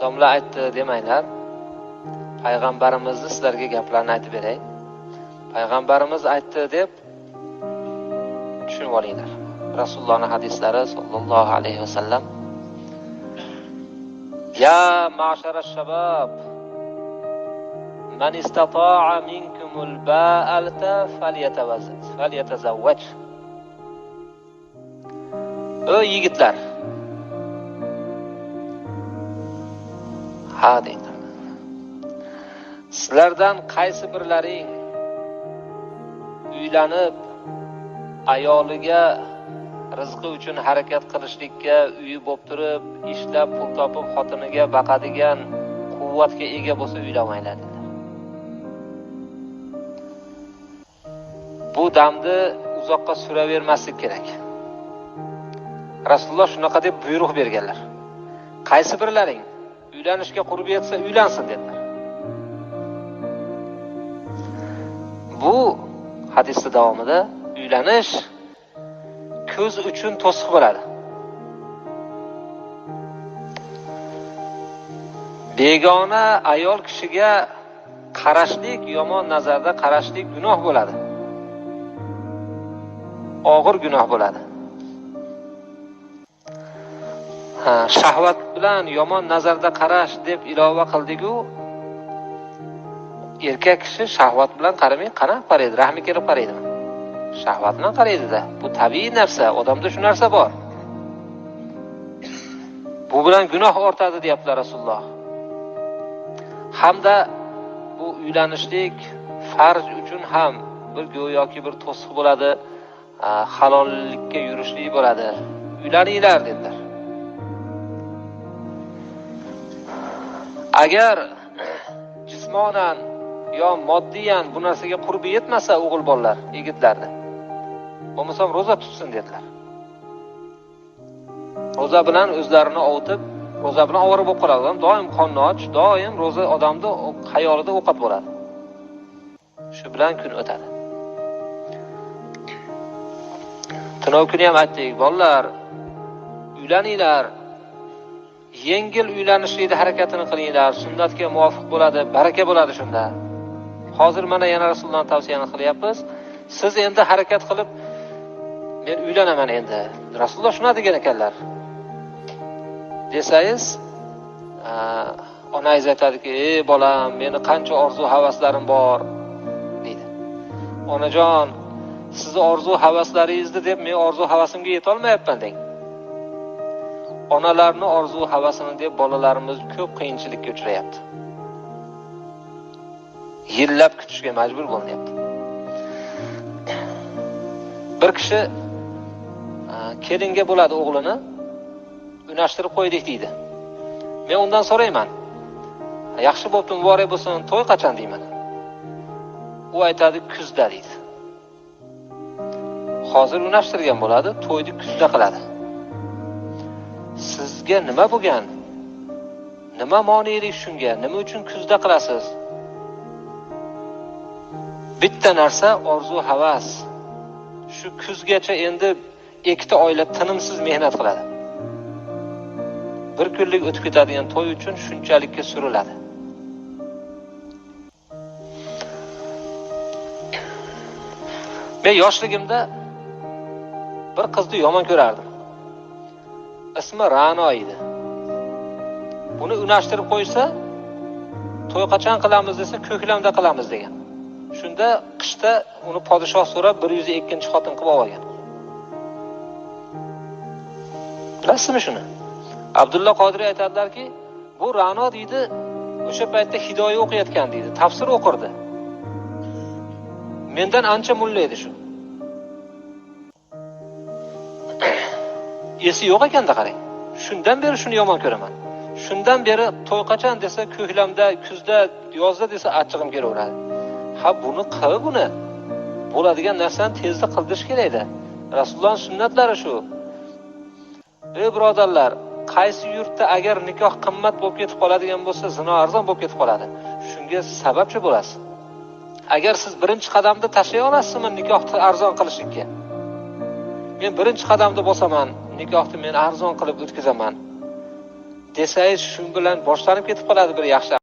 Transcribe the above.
domla aytdi demanglar. Payg'ambarimizni sizlarga gaplarini aytib beray. Payg'ambarimiz aytdi deb tushunib olinglar. Rasulullohni hadislari sollallohu alayhi vasallam. Ya ma'shara shabab man istata'a minkumul ba'alta falyatazawwaj. Ey yigitlar ha deydi. Sizlardan qaysi birlaring uylanib ayoliga rizqi uchun harakat qilishlikka uyi bo'lib turib ishlab pul topib xotiniga boqadigan quvvatga ega bo'lsa uylanmanglar dedi bu damni uzoqqa suravermaslik kerak. Rasululloh shunaqa deb buyruq berganlar. Qaysi birlaring? Uylanishga qurbi yetsa uylansin dedilar. Bu hadisni davomida uylanish ko'z uchun to'siq bo'ladi. Begona ayol kishiga qarashlik yomon nazarda qarashlik gunoh bo'ladi. Og'ir gunoh bo'ladi. Ha, shahvat bilan yomon nazarda qarash deb ilova qildiku. Erkak kishi shahvat bilan qaramay qanaqa qaraydi rahmi kelib qaraydimi? Shahvat bilan qaraydida. Bu tabiiy narsa odamda shu narsa bor. Bu bilan gunoh ortadi deyaptilar rasululloh. Hamda bu uylanishlik farz uchun ham bir go'yoki bir to'siq bo'ladi halollikka yurishlik bo'ladi. Uylaninglar dedilar. Agar jismonan yo moddiyan bu narsaga qurbi yetmasa o'g'il bolalar yigitlarni bo'lmasam ro'za tutsin dedilar. Ro'za bilan o'zlarini ovutib ro'za bilan ovora bo'lib qoladi. Odam doim qonni och doim ro'za odamni xayolida ovqat bo'ladi. Shu bilan kun o'tadi. Tunov kuni ham aytdik bolalar uylaninglar. Yengil uylanishlikni harakatini qilinglar. Sunnatga muvofiq bo'ladi baraka bo'ladi shunda. Hozir mana yana rasulullohni tavsiyani qilyapmiz. Siz endi harakat qilib men uylanaman endi. Rasululloh shunaqa degan ekanlar. Desangiz onangiz aytadiki ey bolam meni qancha orzu havaslarim bor deydi. Onajon sizni orzu havaslaringizni deb men orzu havasimga yetolmayapman deng. Onalarni orzu havasini deb bolalarimiz ko'p qiyinchilikka uchrayapti. Yillab kutishga majbur bo'linyapti bir kishi kelinga bo'ladi o'g'lini unashtirib qo'ydik deydi. Men undan so'rayman. Yaxshi bo'pti muborak bo'lsin to'y qachon? deyman. U aytadi kuzda deydi. Hozir unashtirgan bo'ladi to'yni kuzda qiladi. Sizga nima bo'lgan? Nima monelik shunga? Nima uchun kuzda qilasiz? Bitta narsa orzu havas. Shu kuzgacha endi ikkita oila tinimsiz mehnat qiladi. Bir kunlik o'tib ketadigan to'y uchun shunchalikka suriladi. Men yoshligimda bir qizni yomon ko'rardim. Ismi ra'no edi. Uni unashtirib qo'ysa to'y qachon qilamiz desa ko'klamda qilamiz degan. Shunda qishda uni podshoh so'rab bir yuz ikkinchi xotin qilib olgan. Bilasizmi shuni? Abdulla qodiriy aytadilarki bu ra'no deydi o'sha paytda hidoya o'qiyotgan deydi tafsir o'qirdi. Mendan ancha mulla edi shu. Esi yo'q ekanda qarang. Shundan beri shuni yomon ko'raman. Shundan beri to'y qachon desa ko'klamda kuzda yozda desa achchig'im kelaveradi. Ha buni qil buni. Bo'ladigan narsani tezda qildirish kerakda rasululloh sunnatlari shu. Ey birodarlar qaysi yurtda agar nikoh qimmat bo'lib ketib qoladigan bo'lsa zino arzon bo'lib ketib qoladi. Shunga sababchi bo'lasiz. Agar siz birinchi qadamni tashlay olasizmi nikohni arzon qilishlikka? Men birinchi qadamni bosaman nikohni men arzon qilib o'tkazaman. Desangiz shu bilan boshlanib ketib qoladi bir yaxshi